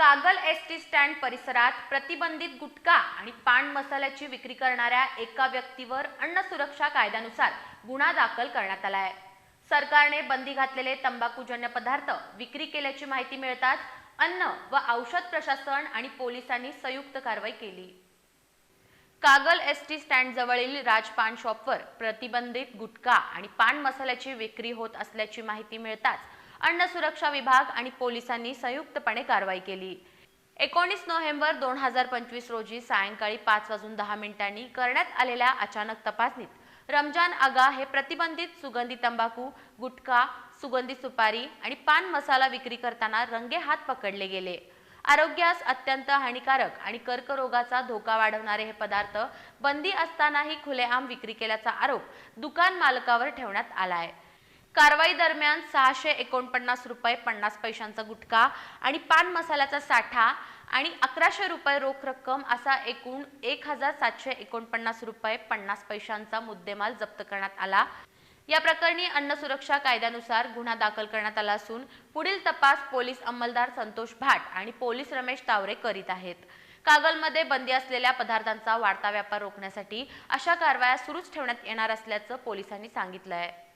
Kagal S T stand परिसरात प्रतिबंधित गुटखा आणि पान मसाल्याची विक्री करणाऱ्या एका व्यक्तीवर अन्न सुरक्षा कायद्यानुसार गुन्हा दाखल करण्यात आला आहे सरकारने बंदी घातलेले तंबाखूजन्य पदार्थ विक्री केल्याची माहिती मिळताच अन्न व औषध प्रशासन आणि पोलिसांनी संयुक्त कारवाई केली. कागल एस टी स्टँड जवळील राजपान शॉपवर प्रतिबंधित गुटखा आणि पान मसाल्याची विक्री होत असल्याची माहिती मिळताच अन्न सुरक्षा विभाग आणि पोलिसांनी संयुक्तपणे कारवाई केली. एकोणीस नोव्हेंबर दोन हजार पंचवीस रोजी सायंकाळी पाच वाजून दहा मिनिटांनी करण्यात आलेल्या अचानक तपासणीत रमजान आगा हे प्रतिबंधित सुगंधी तंबाखू गुटखा सुगंधी सुपारी आणि पान मसाला विक्री करताना रंगे हात पकडले गेले. आरोग्यास अत्यंत हानिकारक आणि कर्करोगाचा धोका वाढवणारे हे पदार्थ बंदी असतानाही खुलेआम विक्री केल्याचा आरोप दुकान मालकावर ठेवण्यात आलाय. कारवाई दरम्यान सहाशे एकोणपन्नास रुपये पन्नास पैशांचा गुटखा आणि पान मसाल्याचा साठा आणि अकराशे रुपये रोख रक्कम असा एकूण एक हजार सातशे एकोणपन्नास रुपये पन्नास पैशांचा मुद्देमाल जप्त करण्यात आला. या प्रकरणी अन्न सुरक्षा कायद्यानुसार गुन्हा दाखल करण्यात आला असून पुढील तपास पोलीस अंमलदार संतोष भाट आणि पोलीस रमेश तावरे करीत आहेत. कागलमध्ये बंदी असलेल्या पदार्थांचा वाढता व्यापार रोखण्यासाठी अशा कारवाया सुरूच ठेवण्यात येणार असल्याचं पोलिसांनी सांगितलं आहे